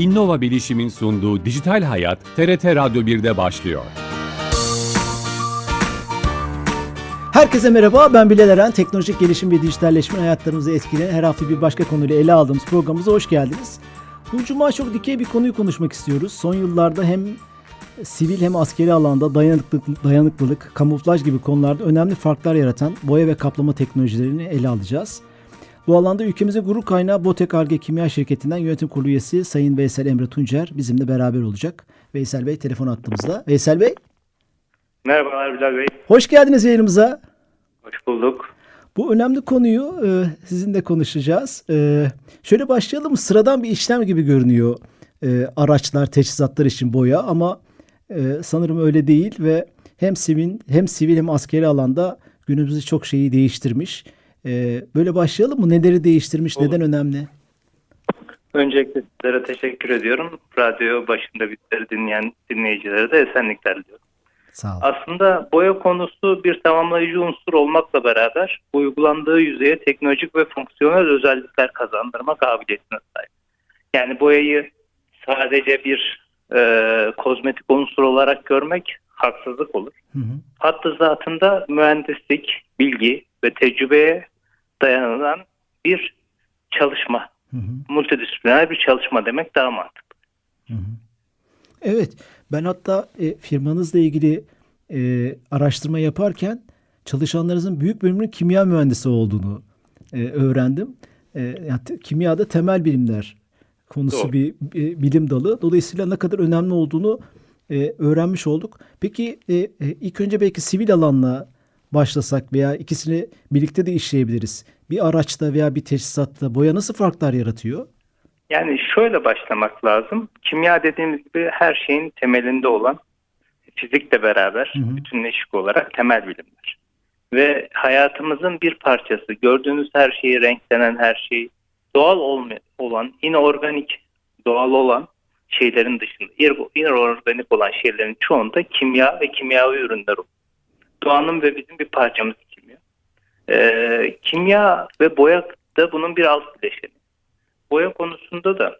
Innova Bilişim'in sunduğu Dijital Hayat, TRT Radyo 1'de başlıyor. Herkese merhaba, ben Bilal Eren. Teknolojik gelişim ve dijitalleşme hayatlarımızı etkileyen her hafta bir başka konuyla ele aldığımız programımıza hoş geldiniz. Bu cuma çok dikey bir konuyu konuşmak istiyoruz. Son yıllarda hem sivil hem askeri alanda dayanıklılık, dayanıklılık, kamuflaj gibi konularda önemli farklar yaratan boya ve kaplama teknolojilerini ele alacağız. Bu alanda ülkemize gurur kaynağı Botek Arge Kimya Şirketi'nden yönetim kurulu üyesi Sayın Veysel Emre Tuncer bizimle beraber olacak. Veysel Bey telefon attığımızda. Veysel Bey, Merhabalar Bilal Bey. hoş geldiniz yayınımıza. Hoş bulduk. Bu önemli konuyu e, sizinle konuşacağız. E, şöyle başlayalım. Sıradan bir işlem gibi görünüyor e, araçlar, teçhizatlar için boya ama e, sanırım öyle değil ve hem sivil hem sivil hem askeri alanda günümüzde çok şeyi değiştirmiş. E, böyle başlayalım mı? Neleri değiştirmiş? Olur. Neden önemli? Öncelikle sizlere teşekkür ediyorum. Radyo başında bizleri dinleyen dinleyicilere de esenlikler diliyorum. Sağ olun. Aslında boya konusu bir tamamlayıcı unsur olmakla beraber uygulandığı yüzeye teknolojik ve fonksiyonel özellikler kazandırma kabiliyetine sahip. Yani boyayı sadece bir e, kozmetik unsur olarak görmek haksızlık olur. Hı hı. Hatta zatında mühendislik, bilgi ve tecrübeye dayanılan bir çalışma. Hı hı. Multidisipliner bir çalışma demek daha mantıklı. Hı hı. Evet, ben hatta e, firmanızla ilgili e, araştırma yaparken çalışanlarınızın büyük bölümünün kimya mühendisi olduğunu e, öğrendim. E, yani kimyada temel bilimler konusu Doğru. bir, bir bilim dalı. Dolayısıyla ne kadar önemli olduğunu e, öğrenmiş olduk. Peki e, e, ilk önce belki sivil alanla başlasak veya ikisini birlikte de işleyebiliriz. Bir araçta veya bir teçhizatta boya nasıl farklar yaratıyor? Yani şöyle başlamak lazım. Kimya dediğimiz gibi her şeyin temelinde olan fizikle beraber Hı hı. bütünleşik olarak temel bilimler. Ve hayatımızın bir parçası. Gördüğünüz her şeyi, renklenen her şey, doğal olmayan, olan, inorganik, doğal olan şeylerin dışında, inorganik olan şeylerin çoğunda kimya ve kimyavi ürünler olur. Doğanın ve bizim bir parçamız kimya. Ee, kimya ve boya da bunun bir alt bileşeni. Boya konusunda da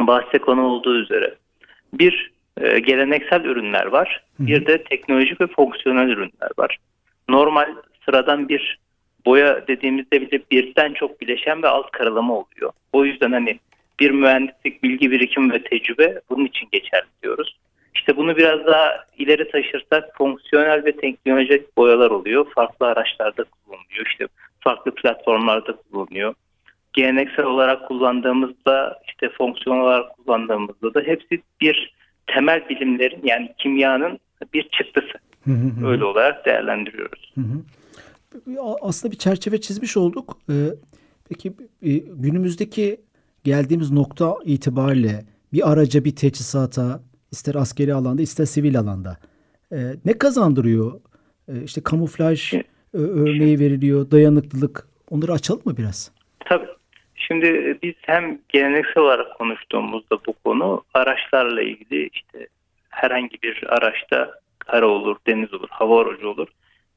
bahse konu olduğu üzere bir e, geleneksel ürünler var. Bir de teknolojik ve fonksiyonel ürünler var. Normal sıradan bir boya dediğimizde bile birden çok bileşen ve alt karalama oluyor. O yüzden hani bir mühendislik, bilgi birikim ve tecrübe bunun için geçerli diyoruz. İşte bunu biraz daha ileri taşırsak fonksiyonel ve teknolojik boyalar oluyor. Farklı araçlarda kullanılıyor. İşte farklı platformlarda kullanılıyor geleneksel olarak kullandığımızda işte fonksiyon olarak kullandığımızda da hepsi bir temel bilimlerin yani kimyanın bir çıktısı. Hı hı hı. Öyle olarak değerlendiriyoruz. Hı hı. A- Aslında bir çerçeve çizmiş olduk. Ee, Peki e, günümüzdeki geldiğimiz nokta itibariyle bir araca, bir teçhizata, ister askeri alanda, ister sivil alanda e, ne kazandırıyor? E, İşte kamuflaj e, örneği veriliyor, dayanıklılık. Onları açalım mı biraz? Tabii. Şimdi biz hem geleneksel olarak konuştuğumuzda bu konu araçlarla ilgili işte herhangi bir araçta kara olur, deniz olur, hava aracı olur.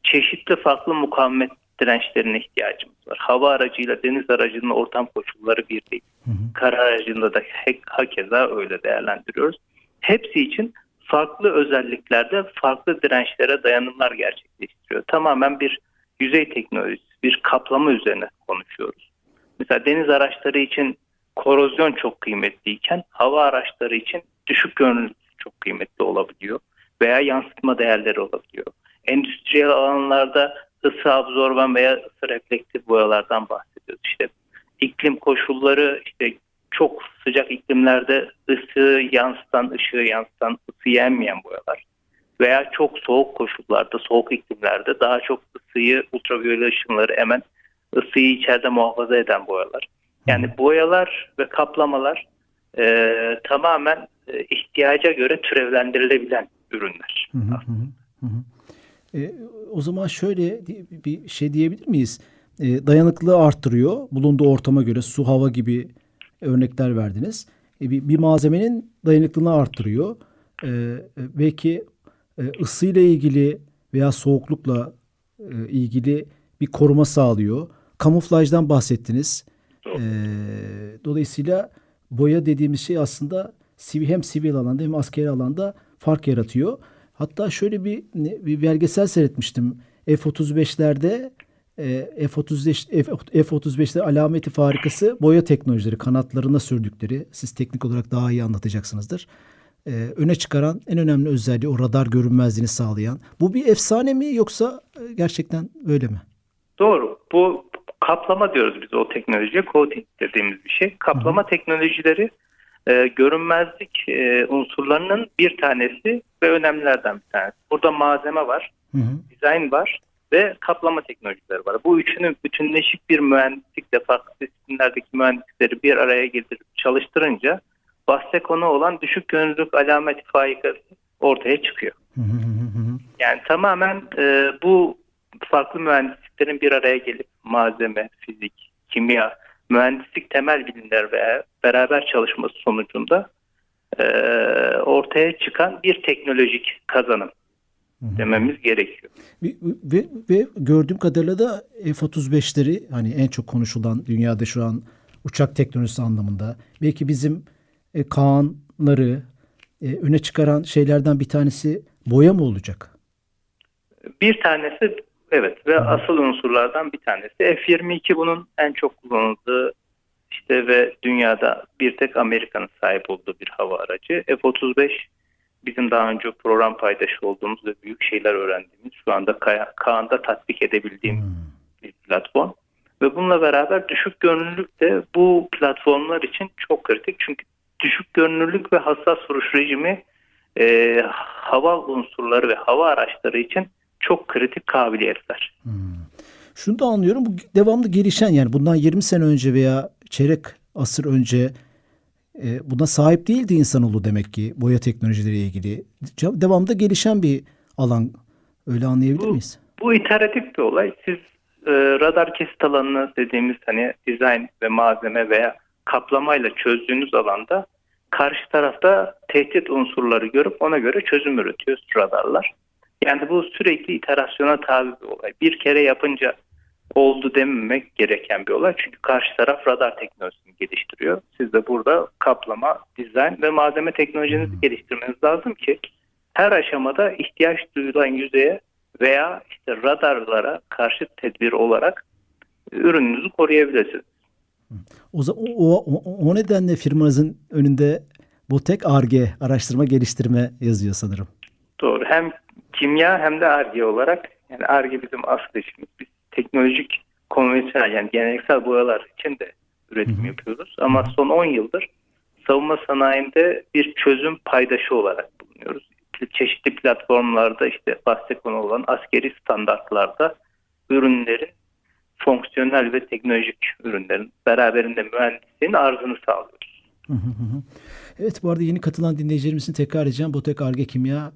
Çeşitli farklı mukavemet dirençlerine ihtiyacımız var. Hava aracıyla deniz aracının ortam koşulları bir değil. Hı hı. Kara aracında da he- hakeza öyle değerlendiriyoruz. Hepsi için farklı özelliklerde farklı dirençlere dayanımlar gerçekleştiriyor. Tamamen bir yüzey teknolojisi, bir kaplama üzerine konuşuyoruz. Mesela deniz araçları için korozyon çok kıymetliyken hava araçları için düşük görünürlük çok kıymetli olabiliyor veya yansıtma değerleri olabiliyor. Endüstriyel alanlarda ısı absorban veya ısı reflektif boyalardan bahsediyoruz. İşte iklim koşulları işte çok sıcak iklimlerde ısı yansıtan, ışığı yansıtan, ısı yenmeyen boyalar. Veya çok soğuk koşullarda, soğuk iklimlerde daha çok ısıyı, ultraviyole ışınları emen, ısıyı içeride muhafaza eden boyalar. Yani boyalar ve kaplamalar e, tamamen e, ihtiyaca göre türevlendirilebilen ürünler. Hı hı hı. E, o zaman şöyle bir şey diyebilir miyiz? E, dayanıklılığı arttırıyor. Bulunduğu ortama göre su, hava gibi örnekler verdiniz. E, bir, bir malzemenin dayanıklılığını arttırıyor. E, e, belki e, ısıyla ilgili veya soğuklukla e, ilgili bir koruma sağlıyor. Kamuflajdan bahsettiniz. E, dolayısıyla boya dediğimiz şey aslında sivil hem sivil alanda hem askeri alanda fark yaratıyor. Hatta şöyle bir, bir belgesel seyretmiştim. F-35'lerde e, F-35 F- F-35'te alameti farikası boya teknolojileri kanatlarına sürdükleri siz teknik olarak daha iyi anlatacaksınızdır. E, öne çıkaran en önemli özelliği o radar görünmezliğini sağlayan. Bu bir efsane mi yoksa e, gerçekten öyle mi? Doğru. Bu kaplama diyoruz biz o teknolojiye. Coating dediğimiz bir şey. Kaplama teknolojileri e, görünmezlik e, unsurlarının bir tanesi ve önemlilerden bir tanesi. Burada malzeme var, Hı hı. dizayn var ve kaplama teknolojileri var. Bu üçünü bütünleşik bir mühendislikle farklı disiplinlerdeki mühendisleri bir araya getirip çalıştırınca bahse konu olan düşük gönüllülük alameti faikası ortaya çıkıyor. Yani tamamen e, bu farklı mühendisliklerin bir araya gelip malzeme, fizik, kimya, mühendislik temel bilimler ve beraber çalışması sonucunda e, ortaya çıkan bir teknolojik kazanım dememiz gerekiyor. Ve, ve, ve gördüğüm kadarıyla da F-35'leri hani en çok konuşulan dünyada şu an uçak teknolojisi anlamında belki bizim e, Kaan'ları e, öne çıkaran şeylerden bir tanesi boya mı olacak? Bir tanesi evet ve asıl unsurlardan bir tanesi. F-22 bunun en çok kullanıldığı işte ve dünyada bir tek Amerika'nın sahip olduğu bir hava aracı. F-35 bizim daha önce program paydaşı olduğumuz ve büyük şeyler öğrendiğimiz şu anda Ka- Kaan'da tatbik edebildiğim bir platform. Ve bununla beraber düşük görünürlük de bu platformlar için çok kritik. Çünkü düşük görünürlük ve hassas vuruş rejimi e, hava unsurları ve hava araçları için çok kritik kabiliyetler. Şunu da anlıyorum bu devamlı gelişen yani bundan 20 sene önce veya çeyrek asır önce e, buna sahip değildi insanoğlu demek ki boya teknolojileriyle ilgili. Devamlı gelişen bir alan öyle anlayabilir Bu- miyiz? Bu iteratif bir olay. Siz e, radar kesit alanını dediğimiz hani dizayn ve malzeme veya kaplamayla çözdüğünüz alanda karşı tarafta tehdit unsurları görüp ona göre çözüm üretiyor radarlar. Yani bu sürekli iterasyona tabi bir olay. Bir kere yapınca oldu dememek gereken bir olay. Çünkü karşı taraf radar teknolojisini geliştiriyor. Siz de burada kaplama, dizayn ve malzeme teknolojinizi geliştirmeniz lazım ki her aşamada ihtiyaç duyulan yüzeye veya işte radarlara karşı tedbir olarak ürününüzü koruyabilirsiniz. O, o, o, o nedenle firmanızın önünde Botek ARGE araştırma geliştirme yazıyor sanırım. Doğru. Hem kimya hem de ARGE olarak yani ARGE bizim asıl işimiz. Biz teknolojik konvansiyonel yani geleneksel boyalar için de üretim yapıyoruz. Ama son 10 yıldır savunma sanayinde bir çözüm paydaşı olarak bulunuyoruz. Çeşitli platformlarda işte bahse konu olan askeri standartlarda ürünlerin fonksiyonel ve teknolojik ürünlerin beraberinde mühendisliğin arzını sağlıyoruz. Hı hı hı. Evet bu arada yeni katılan dinleyicilerimizin tekrar edeceğim. Botek ARGE Kimya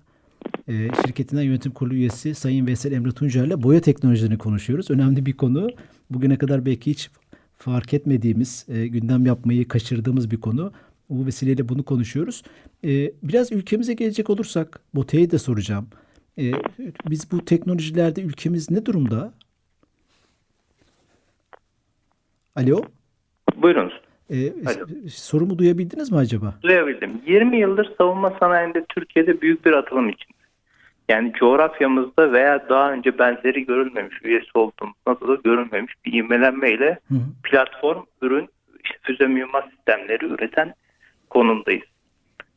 e, şirketinden yönetim kurulu üyesi Sayın Veysel Emre Tuncer ile boya teknolojilerini konuşuyoruz. Önemli bir konu. Bugüne kadar belki hiç fark etmediğimiz, e, gündem yapmayı kaçırdığımız bir konu. Bu vesileyle bunu konuşuyoruz. E, biraz ülkemize gelecek olursak, Botek'e de soracağım. E, biz bu teknolojilerde ülkemiz ne durumda? Alo? Buyurunuz. E, Alo. sorumu duyabildiniz mi acaba? duyabildim. 20 yıldır savunma sanayinde Türkiye'de büyük bir atılım için. Yani coğrafyamızda veya daha önce benzeri görülmemiş, üyesi olduğumuz NATO'da görülmemiş bir ivmelenmeyle Hı hı. platform, ürün, işte füze mühimmat sistemleri üreten konumdayız.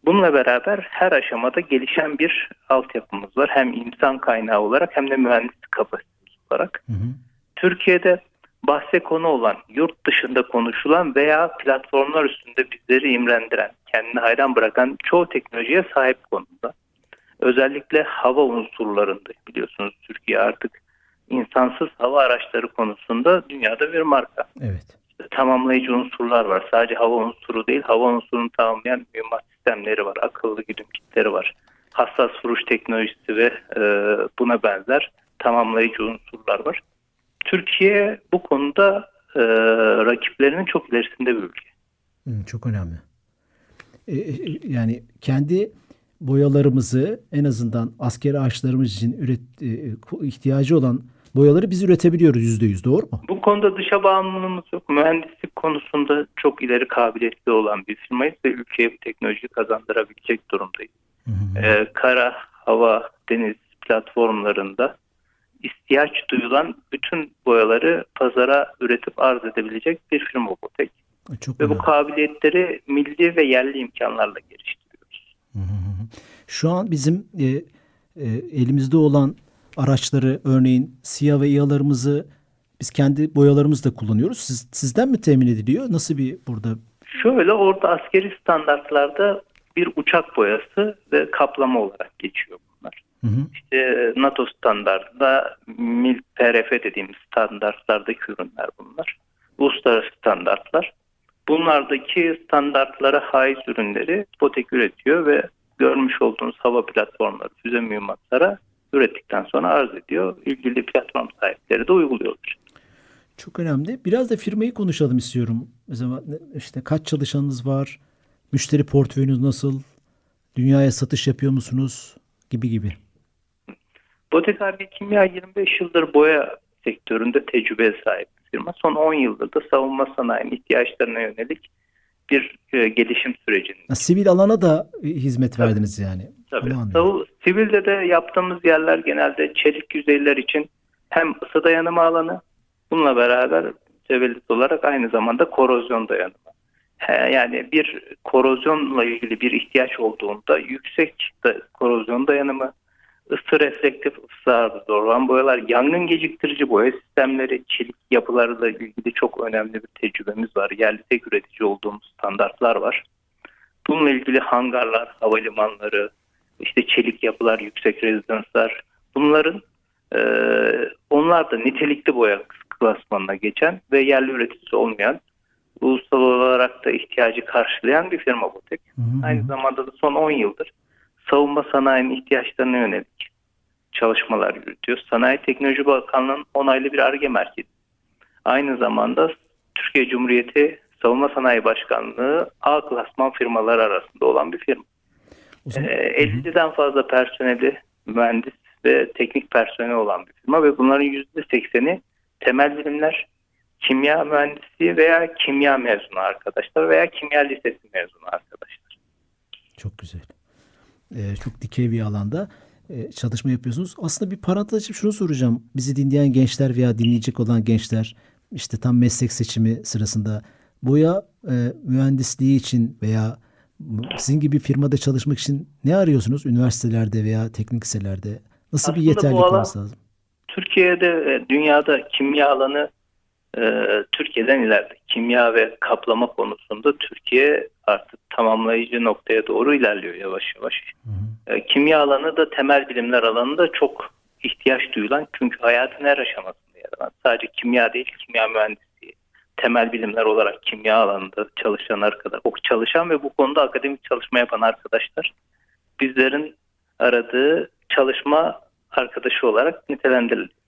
Bununla beraber her aşamada gelişen bir altyapımız var. Hem insan kaynağı olarak hem de mühendislik kapasitesi olarak. Hı hı. Türkiye'de bahse konu olan, yurt dışında konuşulan veya platformlar üstünde bizleri imrendiren, kendini hayran bırakan çoğu teknolojiye sahip konumda. Özellikle hava unsurlarında biliyorsunuz Türkiye artık insansız hava araçları konusunda dünyada bir marka. Evet. Tamamlayıcı unsurlar var. Sadece hava unsuru değil, hava unsurunu tamamlayan mühimmat sistemleri var, akıllı güdüm kitleri var. Hassas vuruş teknolojisi ve e, buna benzer tamamlayıcı unsurlar var. Türkiye bu konuda e, rakiplerinin çok ilerisinde bir ülke. Hı, çok önemli. E, e, yani kendi boyalarımızı en azından askeri araçlarımız için üret, e, ku- ihtiyacı olan boyaları biz üretebiliyoruz %100 doğru mu? Bu konuda dışa bağımlılığımız yok. Mühendislik konusunda çok ileri kabiliyetli olan bir firmayız ve ülkeye bu teknolojiyi kazandırabilecek durumdayız. Ee, kara, hava, deniz platformlarında ihtiyaç duyulan bütün boyaları pazara üretip arz edebilecek bir firma Botek. Çok Ve bu kabiliyetleri milli ve yerli imkanlarla geliştiriyoruz. Şu an bizim e, e, elimizde olan araçları örneğin siyah ve İHA'larımızı biz kendi boyalarımızla kullanıyoruz. Siz, sizden mi temin ediliyor? Nasıl bir burada? Şöyle orada askeri standartlarda bir uçak boyası ve kaplama olarak geçiyor. Hı hı. İşte NATO standartında MIL PRF dediğimiz standartlardaki ürünler bunlar. Uluslararası standartlar. Bunlardaki standartlara haiz ürünleri Botek üretiyor ve görmüş olduğunuz hava platformları, füze mühimmatlara ürettikten sonra arz ediyor. İlgili platform sahipleri de uyguluyorlar. Çok önemli. Biraz da firmayı konuşalım istiyorum. Mesela işte kaç çalışanınız var? Müşteri portföyünüz nasıl? Dünyaya satış yapıyor musunuz? Gibi gibi. Botek abi Kimya 25 yıldır boya sektöründe tecrübe sahip bir firma. Son 10 yıldır da savunma sanayinin ihtiyaçlarına yönelik bir e, gelişim sürecinde. Sivil alana da e, hizmet verdiniz yani. Tabii. Savu- sivilde de yaptığımız yerler genelde çelik yüzeyler için hem ısı dayanımı alanı bununla beraber mütevellit olarak aynı zamanda korozyon dayanımı. He, Yani bir korozyonla ilgili bir ihtiyaç olduğunda yüksek da, korozyon dayanımı, ısı reflektif, ısı arızı olan boyalar, yangın geciktirici boya sistemleri, çelik yapılarıyla ilgili çok önemli bir tecrübemiz var. Yerli tek üretici olduğumuz standartlar var. Bununla ilgili hangarlar, havalimanları, işte çelik yapılar, yüksek rezidanslar bunların e, onlar da nitelikli boya klasmanına geçen ve yerli üreticisi olmayan ulusal olarak da ihtiyacı karşılayan bir firma Botek. Hı hı. Aynı zamanda da son 10 yıldır savunma sanayinin ihtiyaçlarına yönelik çalışmalar yürütüyor. Sanayi Teknoloji Bakanlığı'nın onaylı bir ARGE merkezi. Aynı zamanda Türkiye Cumhuriyeti Savunma Sanayi Başkanlığı A klasman firmalar arasında olan bir firma. Zaman- Ee, 50'den fazla personeli, mühendis ve teknik personeli olan bir firma ve bunların %80'i temel bilimler, kimya mühendisliği veya kimya mezunu arkadaşlar veya kimya lisesi mezunu arkadaşlar. Çok güzel. Ee, çok dikey bir alanda e, çalışma yapıyorsunuz. Aslında bir parantez açıp şunu soracağım. Bizi dinleyen gençler veya dinleyecek olan gençler işte tam meslek seçimi sırasında boya e, mühendisliği için veya sizin gibi firmada çalışmak için ne arıyorsunuz üniversitelerde veya teknik liselerde? Nasıl bir Aslında bu yeterlilik alan- olması lazım? Türkiye'de e, dünyada kimya alanı e, Türkiye'den ileride. Kimya ve kaplama konusunda Türkiye artık tamamlayıcı noktaya doğru ilerliyor yavaş yavaş. Hı hı. E, kimya alanı da temel bilimler alanında çok ihtiyaç duyulan çünkü hayatın her aşamasında yer alan. Sadece kimya değil, kimya mühendisliği, temel bilimler olarak kimya alanında çalışan arkadaş, o çalışan ve bu konuda akademik çalışma yapan arkadaşlar bizlerin aradığı çalışma arkadaşı olarak nitelendiriliyor.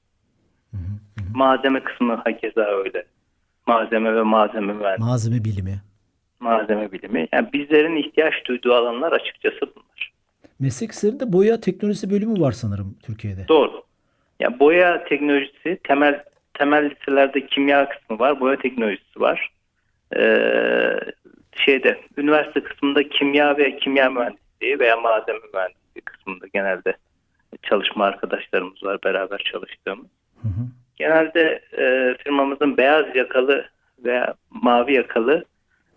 Malzeme kısmı hakeza öyle. Malzeme ve malzeme mühendisliği, Malzeme bilimi. malzeme bilimi. Yani bizlerin ihtiyaç duyduğu alanlar açıkçası bunlar. Meslek liselerinde boya teknolojisi bölümü var sanırım Türkiye'de. Doğru. Ya boya teknolojisi temel temel liselerde kimya kısmı var, boya teknolojisi var. Ee, şeyde üniversite kısmında kimya ve kimya mühendisliği veya malzeme mühendisliği kısmında genelde çalışma arkadaşlarımız var beraber çalıştığımız. Hı hı. Genelde e, firmamızın beyaz yakalı veya mavi yakalı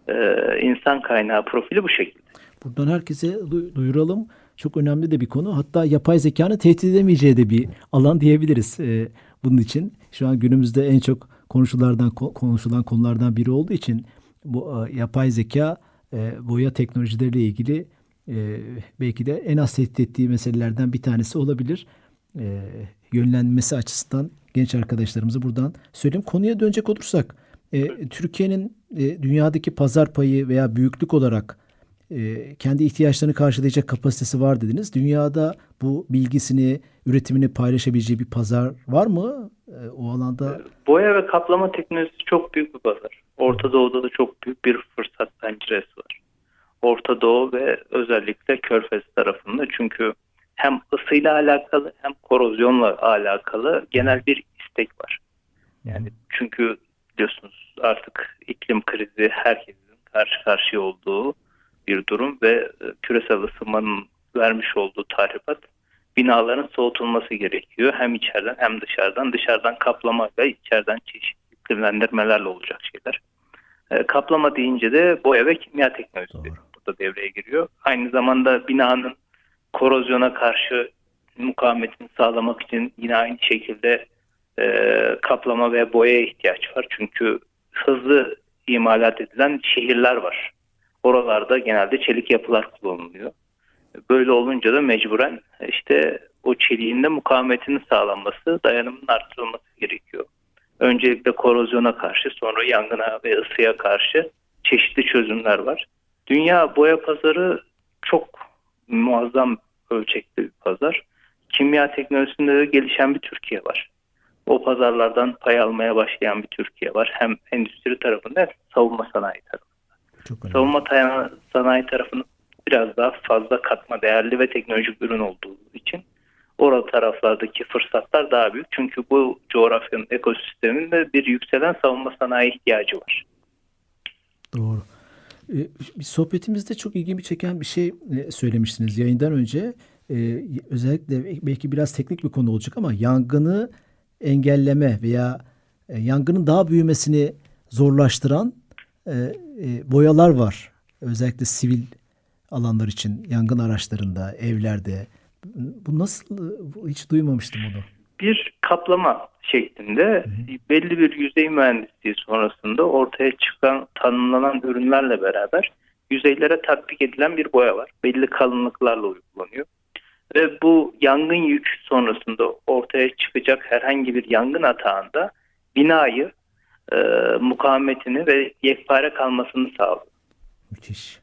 e, insan kaynağı profili bu şekilde. Buradan herkese du- duyuralım. Çok önemli de bir konu. Hatta yapay zekanın tehdit edemeyeceği de bir alan diyebiliriz e, bunun için. Şu an günümüzde en çok konuşulardan ko- konuşulan konulardan biri olduğu için bu e, yapay zeka e, boya teknolojileriyle ilgili e, belki de en az tehdit ettiği meselelerden bir tanesi olabilir. E, yönlenmesi açısından genç arkadaşlarımızı buradan söyleyeyim. Konuya dönecek olursak e, Türkiye'nin e, dünyadaki pazar payı veya büyüklük olarak e, kendi ihtiyaçlarını karşılayacak kapasitesi var dediniz. Dünyada bu bilgisini, üretimini paylaşabileceği bir pazar var mı? E, o alanda Boya ve kaplama teknolojisi çok büyük bir pazar. Orta Doğu'da da çok büyük bir fırsat penceresi var. Orta Doğu ve özellikle Körfez tarafında çünkü hem ısıyla alakalı hem korozyonla alakalı genel bir destek var. Yani çünkü biliyorsunuz artık iklim krizi herkesin karşı karşıya olduğu bir durum ve e, küresel ısınmanın vermiş olduğu tahribat binaların soğutulması gerekiyor. Hem içeriden hem dışarıdan. Dışarıdan kaplama ve içeriden çeşitli iklimlendirmelerle olacak şeyler. E, kaplama deyince de boya ve kimya teknolojisi Doğru. burada devreye giriyor. Aynı zamanda binanın korozyona karşı mukavemetini sağlamak için yine aynı şekilde e, kaplama ve boyaya ihtiyaç var. Çünkü hızlı imalat edilen şehirler var. Oralarda genelde çelik yapılar kullanılıyor. Böyle olunca da mecburen işte o çeliğin de mukavemetinin sağlanması, dayanımının artırılması gerekiyor. Öncelikle korozyona karşı, sonra yangına ve ısıya karşı çeşitli çözümler var. Dünya boya pazarı çok muazzam ölçekli bir pazar. Kimya teknolojisinde de gelişen bir Türkiye var. O pazarlardan pay almaya başlayan bir Türkiye var. Hem endüstri tarafında hem savunma sanayi tarafında. Çok önemli. Savunma sanayi tarafının biraz daha fazla katma değerli ve teknolojik ürün olduğu için orada taraflardaki fırsatlar daha büyük. Çünkü bu coğrafyanın ekosisteminde bir yükselen savunma sanayi ihtiyacı var. Doğru. Ee, sohbetimizde çok ilgimi çeken bir şey e, söylemiştiniz yayından önce. Ee, özellikle belki biraz teknik bir konu olacak ama yangını engelleme veya e, yangının daha büyümesini zorlaştıran e, e, boyalar var. Özellikle sivil alanlar için yangın araçlarında, evlerde. Bu nasıl? Hiç duymamıştım bunu. bir kaplama şeklinde belli bir yüzey mühendisliği sonrasında ortaya çıkan tanımlanan ürünlerle beraber yüzeylere tatbik edilen bir boya var. Belli kalınlıklarla uygulanıyor. Ve bu yangın yük sonrasında ortaya çıkacak herhangi bir yangın atağında binayı e, mukavemetini ve yekpare kalmasını sağlıyor. Müthiş.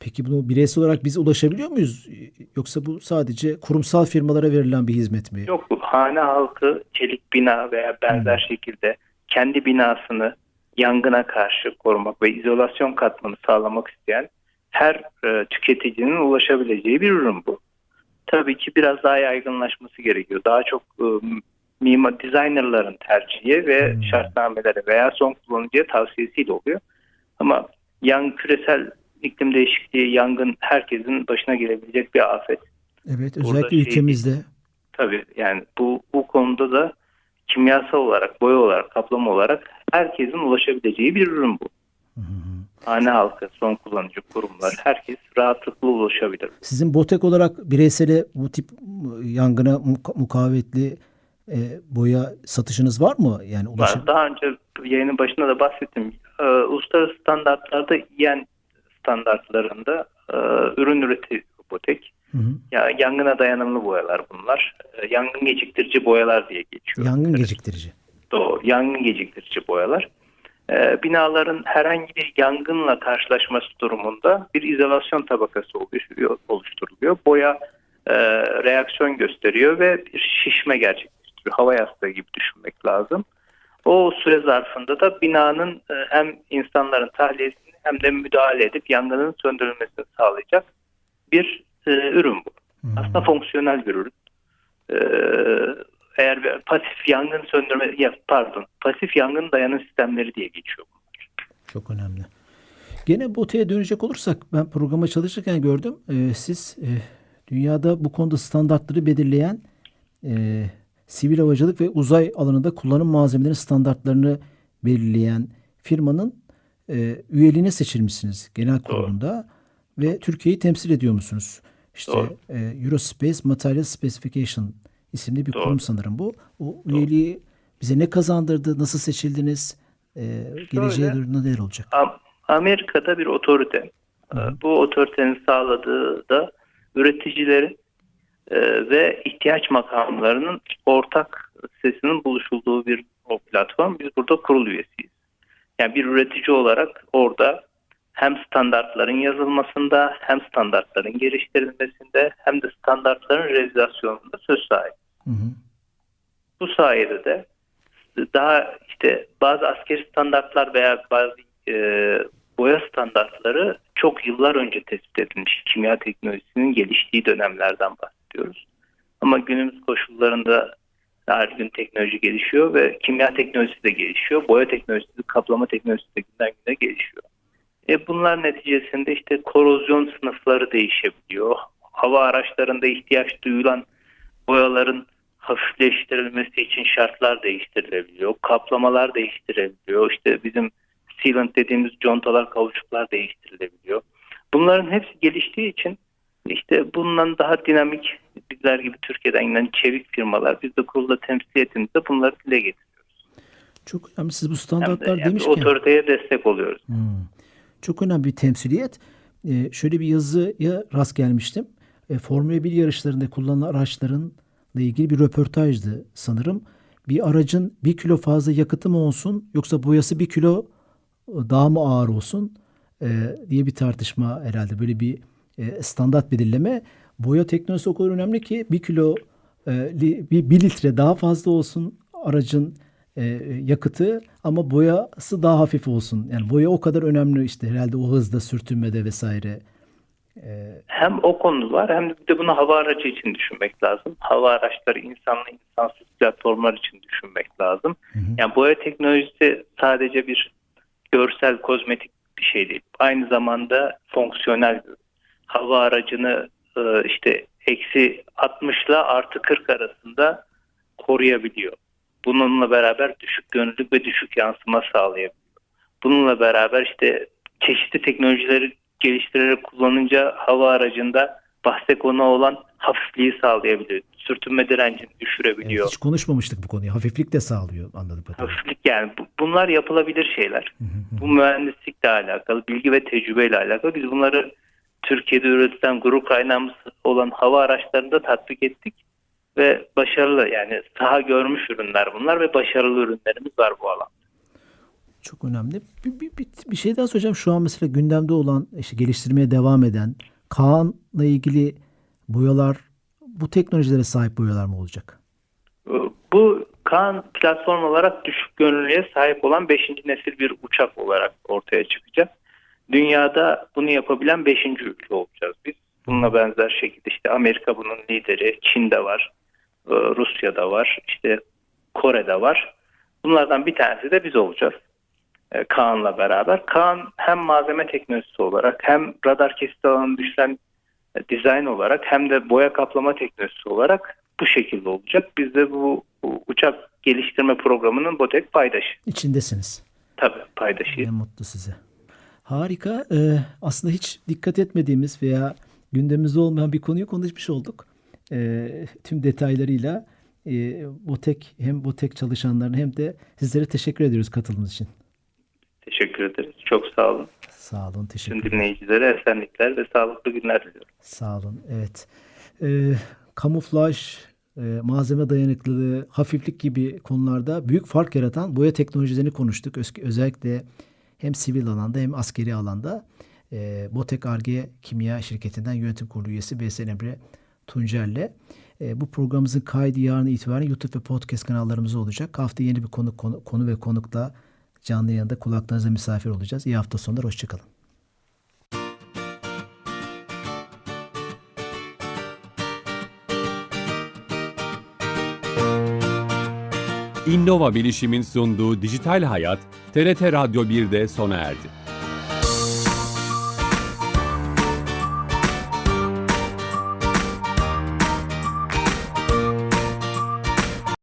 Peki bunu bireysel olarak biz ulaşabiliyor muyuz? Yoksa bu sadece kurumsal firmalara verilen bir hizmet mi? Yok bu hane halkı çelik bina veya benzer şekilde kendi binasını yangına karşı korumak ve izolasyon katmanı sağlamak isteyen her e, tüketicinin ulaşabileceği bir ürün bu. Tabii ki biraz daha yaygınlaşması gerekiyor. Daha çok e, mimar designerların tercihi ve Hmm. şartnameleri veya son kullanıcıya tavsiyesiyle oluyor. Ama yan küresel iklim değişikliği, yangın herkesin başına gelebilecek bir afet. Evet, Burada özellikle şey ülkemizde. Tabii yani bu bu konuda da kimyasal olarak, boya olarak, kaplama olarak herkesin ulaşabileceği bir ürün bu. Hı hı. Hane halkı, son kullanıcı kurumlar, herkes rahatlıkla ulaşabilir. Sizin Botek olarak bireysele bu tip yangına muka- mukavemetli e, boya satışınız var mı? Yani ulaşım. Var. Daha önce yayının başında da bahsettim. Ee, uluslararası standartlarda IEN standartlarında e, ürün üretiyor Botek. Hı hı. Ya yangına dayanımlı boyalar bunlar. Ee, yangın geciktirici boyalar diye geçiyor. Yangın geciktirici. Doğru. Yangın geciktirici boyalar. Ee, binaların herhangi bir yangınla karşılaşması durumunda bir izolasyon tabakası oluşturuluyor. Boya e, reaksiyon gösteriyor ve bir şişme gerçekleştiriyor. Hava yastığı gibi düşünmek lazım. O süre zarfında da binanın e, hem insanların tahliyesini hem de müdahale edip yangının söndürülmesini sağlayacak bir e, ürün bu. Hı. Aslında fonksiyonel bir ürün. Eğer pasif yangın söndürme ya pardon pasif yangın dayanım sistemleri diye geçiyor. Çok önemli. Gene Botek'e dönecek olursak ben programa çalışırken gördüm. e, siz e, dünyada bu konuda standartları belirleyen e, sivil havacılık ve uzay alanında kullanım malzemelerinin standartlarını belirleyen firmanın e, üyeliğine seçilmişsiniz genel kurulunda ve Türkiye'yi temsil ediyor musunuz? İşte Doğru. e, Eurospace Material Specification isimli bir Doğru. kurum sanırım bu. O üyeliği bize ne kazandırdı? Nasıl seçildiniz? E, geleceğe doğru neler olacak? Am- Amerika'da bir otorite. Ee, Bu otoritenin sağladığı da üreticilerin e, ve ihtiyaç makamlarının ortak sesinin buluşulduğu bir o platform. Biz burada kurul üyesiyiz. Yani bir üretici olarak orada hem standartların yazılmasında hem standartların geliştirilmesinde hem de standartların realizasyonunda söz sahibi. Hı hı. Bu sayede de daha işte bazı askeri standartlar veya bazı e, boya standartları çok yıllar önce tespit edilmiş. Kimya teknolojisinin geliştiği dönemlerden bahsediyoruz. Ama günümüz koşullarında Her gün teknoloji gelişiyor ve kimya teknolojisi de gelişiyor. Boya teknolojisi, kaplama teknolojisi de günden güne gelişiyor. E bunlar neticesinde işte korozyon sınıfları değişebiliyor. Hava araçlarında ihtiyaç duyulan boyaların hafifleştirilmesi için şartlar değiştirilebiliyor. Kaplamalar değiştirilebiliyor. İşte bizim sealant dediğimiz contalar, kauçuklar değiştirilebiliyor. Bunların hepsi geliştiği için işte bundan daha dinamik bizler gibi Türkiye'den gelen çevik firmalar biz de kurulda temsiliyetimize bunları dile getiriyoruz. Çok önemli. Siz bu standartlar yani demişken otoriteye destek oluyoruz. Hmm. çok önemli bir temsiliyet. Ee, şöyle bir yazıya rast gelmiştim. E, Formula 1 yarışlarında kullanılan araçlarınla ilgili bir röportajdı sanırım. Bir aracın bir kilo fazla yakıtı mı olsun yoksa boyası bir kilo daha mı ağır olsun e, diye bir tartışma herhalde. Böyle bir e, standart belirleme. Boya teknolojisi o kadar önemli ki bir kilo e, bir, bir litre daha fazla olsun aracın e, yakıtı ama boyası daha hafif olsun. Yani boya o kadar önemli işte herhalde o hızda sürtünmede vesaire. Hem o konu var hem de bunu hava aracı için düşünmek lazım. Hava araçları insanlı insansız platformlar için düşünmek lazım. Yani boya teknolojisi sadece bir görsel kozmetik bir şey değil. Aynı zamanda fonksiyonel. Hava aracını e, işte eksi 60 ile artı 40 arasında koruyabiliyor. Bununla beraber düşük gönüllülük ve düşük yansıma sağlayabiliyor. Bununla beraber işte çeşitli teknolojileri geliştirerek kullanınca hava aracında bahse konu olan hafifliği sağlayabiliyor. Sürtünme direncini Evet, düşürebiliyor. hiç konuşmamıştık bu konuyu. Hafiflik de sağlıyor anladım. Hafiflik yani bu- bunlar yapılabilir şeyler. Bu mühendislikle alakalı, bilgi ve tecrübeyle alakalı. Biz bunları Türkiye'de üretilen gurur kaynağımız olan hava araçlarında tatbik ettik ve başarılı yani saha görmüş ürünler bunlar ve başarılı ürünlerimiz var bu alanda. Çok önemli. Bir, bir, bir, bir şey daha söyleyeceğim. Şu an mesela gündemde olan işte geliştirmeye devam eden Kaan'la ilgili boyalar bu teknolojilere sahip boyalar mı olacak? Bu Kaan platform olarak düşük gönüllüye sahip olan 5. nesil bir uçak olarak ortaya çıkacak. Dünyada bunu yapabilen 5. ülke olacağız biz. Bununla benzer şekilde işte Amerika bunun lideri, Çin'de var, e, Rusya'da var, işte Kore'de var. Bunlardan bir tanesi de biz olacağız. E, Kaan'la beraber. Kaan hem malzeme teknolojisi olarak hem radar kesit alanı düşen e, dizayn olarak hem de boya kaplama teknolojisi olarak bu şekilde olacak. Biz de bu, bu uçak geliştirme programının BOTEK paydaşı. İçindesiniz. Tabii paydaşıyız. Ne mutlu size. Harika. Ee, aslında hiç dikkat etmediğimiz veya gündemimizde olmayan bir konuyu konuşmuş olduk. Ee, tüm detaylarıyla e, Botek hem Botek çalışanlarına hem de sizlere teşekkür ediyoruz katılımınız için. Teşekkür ederiz. Çok sağ olun. Sağ olun, teşekkür Tüm ederim. dinleyicilere esenlikler ve sağlıklı günler diliyorum. Sağ olun. Evet. Ee, kamuflaj, e, malzeme dayanıklılığı, hafiflik gibi konularda büyük fark yaratan boya teknolojilerini konuştuk. Öz- özellikle hem sivil alanda hem askeri alanda. E, Botek Arge Kimya Şirketi'nden yönetim kurulu üyesi Veysel Emre Tuncer'le. E, bu programımızın kaydı yarın itibaren YouTube ve podcast kanallarımızda olacak. Hafta yeni bir konu, konu, konu ve konukla canlı yayında kulaklarınıza misafir olacağız. İyi hafta sonları, hoşçakalın. Innova Bilişim'in sunduğu Dijital Hayat, TRT Radyo 1'de sona erdi.